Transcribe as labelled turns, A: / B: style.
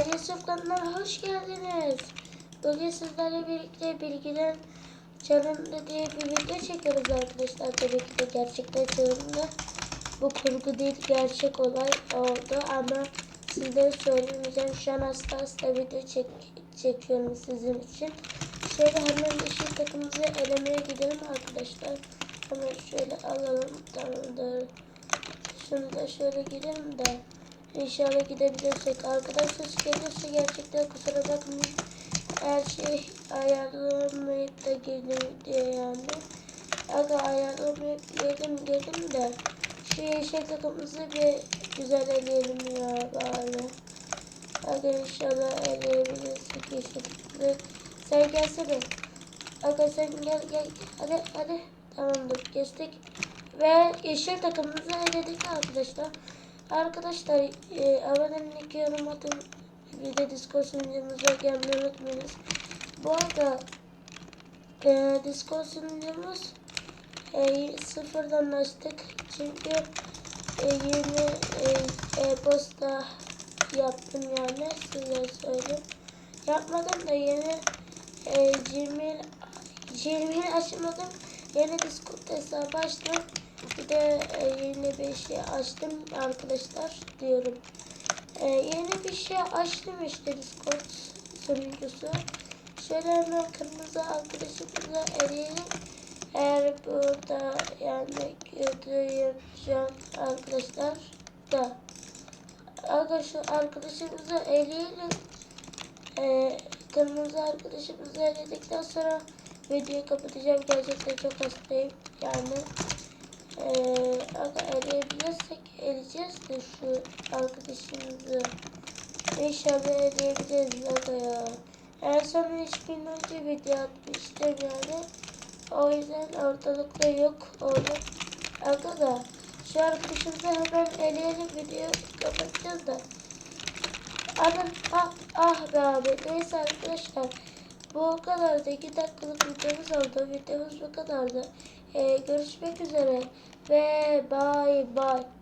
A: Ailesi kanalına hoş geldiniz. Bugün sizlerle birlikte bilgiden çalındı diye bir video çekiyoruz arkadaşlar. Tabii ki de gerçekten çalındı. Bu kurgu değil gerçek olay oldu ama sizlere söylemeyeceğim. Şu an hasta hasta video çek, çekiyorum sizin için. Şöyle hemen yeşil takımımızı elemeye gidelim arkadaşlar. Hemen şöyle alalım. Tamamdır. Şunu da şöyle gidelim de. İnşallah gidebilirsek. Arkadaşlar gelirse gerçekten kusura bakmayın. Her şey ayarlamayıp da girdim diye yani. Aga ayarlamayıp girdim girdim de. Şu yeşil takımımızı bir güzel eleyelim ya bari. Aga inşallah eleyebilirsek yeşil takımımızı. Sen gelsene. Aga sen gel gel. Hadi hadi. Tamamdır geçtik. Ve yeşil takımımızı eledik arkadaşlar. Arkadaşlar e, abonelik yorum atın. Bir de Discord sunucumuza gelmeyi unutmayınız. Bu arada e, Discord sunucumuz e, sıfırdan açtık. Çünkü e, yeni e, e-posta yaptım yani size söyleyeyim. Yapmadım da yeni e, Gmail Gmail açmadım. Yeni Discord hesabı açtım. Bir de e, yeni bir şey açtım arkadaşlar diyorum. E, yeni bir şey açtım işte Discord sunucusu. Şöyle hemen kırmızı arkadaşımıza eleyelim. Eğer burada yani götüreceğim arkadaşlar da. Arkadaşlar arkadaşımızı eleyelim. E, kırmızı arkadaşımızı eledikten sonra videoyu kapatacağım. Gerçekten çok hastayım yani. Ee, aga eleyebilirsek eleyeceğiz de şu arkadaşımızı. İnşallah eleyebiliriz aga ya. En son 3 gün önce video atmıştım yani. O yüzden ortalıkta yok oğlum. Aga da şu arkadaşımızı hemen eleyelim videoyu kapatacağız da. Ana ah ah be abi. Neyse arkadaşlar. Bu o kadardı. 2 dakikalık videomuz oldu. Videomuz bu kadardı. Ee, görüşmek üzere ve bye bye.